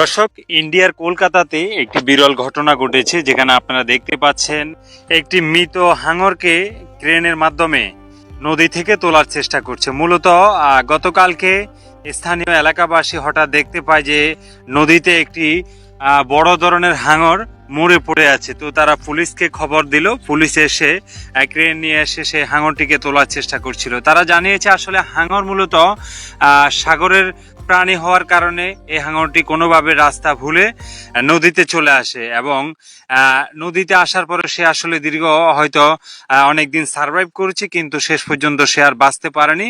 দর্শক, ইন্ডিয়ার কলকাতাতে একটি বিরল ঘটনা ঘটেছে যেখানে আপনারা দেখতে পাচ্ছেন একটি মৃত হাঙরকে ক্রেনের মাধ্যমে নদী থেকে তোলার চেষ্টা করছে। মূলত গতকালকে স্থানীয় এলাকাবাসী হঠাৎ দেখতে পায় যে নদীতে একটি বড় ধরনের হাঙর মরে পড়ে আছে। তো তারা পুলিশকে খবর দিল, পুলিশ এসে ক্রেন নিয়ে এসে সেই হাঙরটিকে তোলার চেষ্টা করছিল। তারা জানিয়েছে আসলে হাঙর মূলত সাগরের প্রাণী হওয়ার কারণে এই হাঙরটি কোনোভাবে রাস্তা ভুলে নদীতে চলে আসে এবং নদীতে আসার পরে সে আসলে দীর্ঘ হয়তো অনেকদিন সারভাইভ করেছে কিন্তু শেষ পর্যন্ত সে আর বাঁচতে পারেনি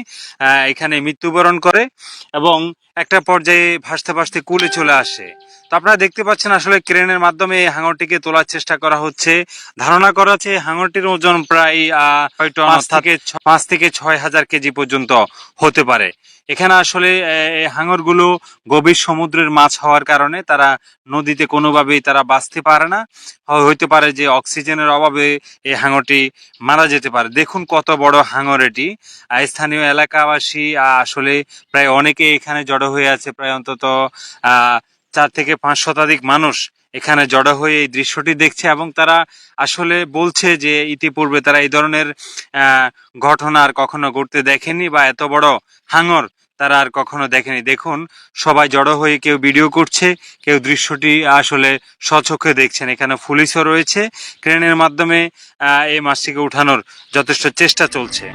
এখানে মৃত্যুবরণ করে এবং একটা পর্যায়ে ভাসতে ভাসতে কুলে চলে আসে। তো আপনারা দেখতে পাচ্ছেন আসলে ক্রেনের মাধ্যমে এই হাঙরটিকে তোলার চেষ্টা করা হচ্ছে। ধারণা করা হচ্ছে হাঙরটির ওজন প্রায় পাঁচ থেকে পাঁচ থেকে ছয় হাজার কেজি পর্যন্ত হতে পারে। এখানে আসলে হাঙরগুলো গভীর সমুদ্রের মাছ হওয়ার কারণে তারা নদীতে কোনোভাবেই তারা বাঁচতে পারে না। হইতে পারে যে অক্সিজেনের অভাবে এই হাঙরটি মারা যেতে পারে। দেখুন কত বড় হাঙর এটি। স্থানীয় এলাকাবাসী আহ, আসলে প্রায় অনেকে এখানে জড়ো হয়ে আছে। প্রায় অন্তত আহ চার থেকে পাঁচ শতাধিক মানুষ এখানে জড়ো হয়ে এই দৃশ্যটি দেখছে এবং তারা আসলে বলছে যে ইতিপূর্বে তারা এই ধরনের ঘটনা আর কখনো ঘটতে দেখেনি বা এত বড় হাঙর তারা আর কখনো দেখেনি। দেখুন, সবাই জড়ো হয়ে কেউ ভিডিও করছে, কেউ দৃশ্যটি আসলে স্বচক্ষে দেখছেন। এখানে পুলিশও রয়েছে। ক্রেনের মাধ্যমে এই মাছটিকে উঠানোর যথেষ্ট চেষ্টা চলছে।